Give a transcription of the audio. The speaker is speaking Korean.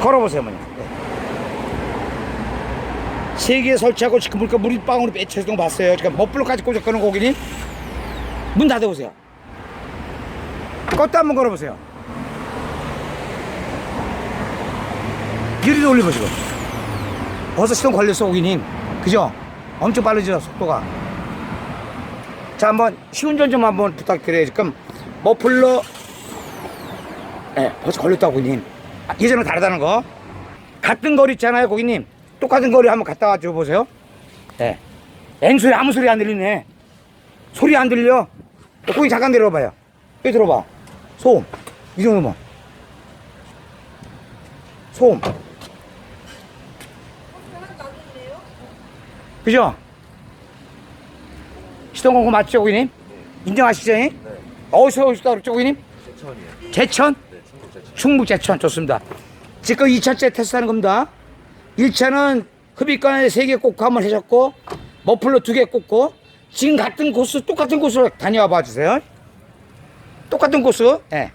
걸어보세요, 어머니. 네. 세개 설치하고 지금 보니까 물이 맺혀있는 거 봤어요. 지금 머플러까지 꽂았거는 고객님. 문 닫아보세요. 껐다 한번 걸어보세요. 유리도 올려보시고. 벌써 시동 걸렸어, 고객님. 그죠? 엄청 빠르죠, 속도가. 자, 한번 시운전 좀 한번 부탁드려요. 지금 머플러, 예, 벌써 걸렸다고, 고객님. 아, 예전랑 다르다는 거. 같은 거리 있잖아요, 고객님. 똑같은 거리 한번 갔다 와줘 보세요. 예. 앵소리 아무 소리 안 들리네. 소리 안 들려. 고객 잠깐 내려봐요. 여기 들어봐. 소음. 이 정도면. 소음. 그죠? 시동 건거 맞죠, 고객님? 인정하시죠? 네. 어디서 오셨다 그랬죠, 고객님? 제천이에요. 제천? 네, 충북 제천. 충북 제천 좋습니다. 지금 2차째 테스트하는 겁니다. 1차는 흡입관에 3개 꽂고 한번 하셨고 머플러 2개 꽂고 지금 같은 코스 똑같은 코스로 다녀와 봐 주세요. 똑같은 코스. 예.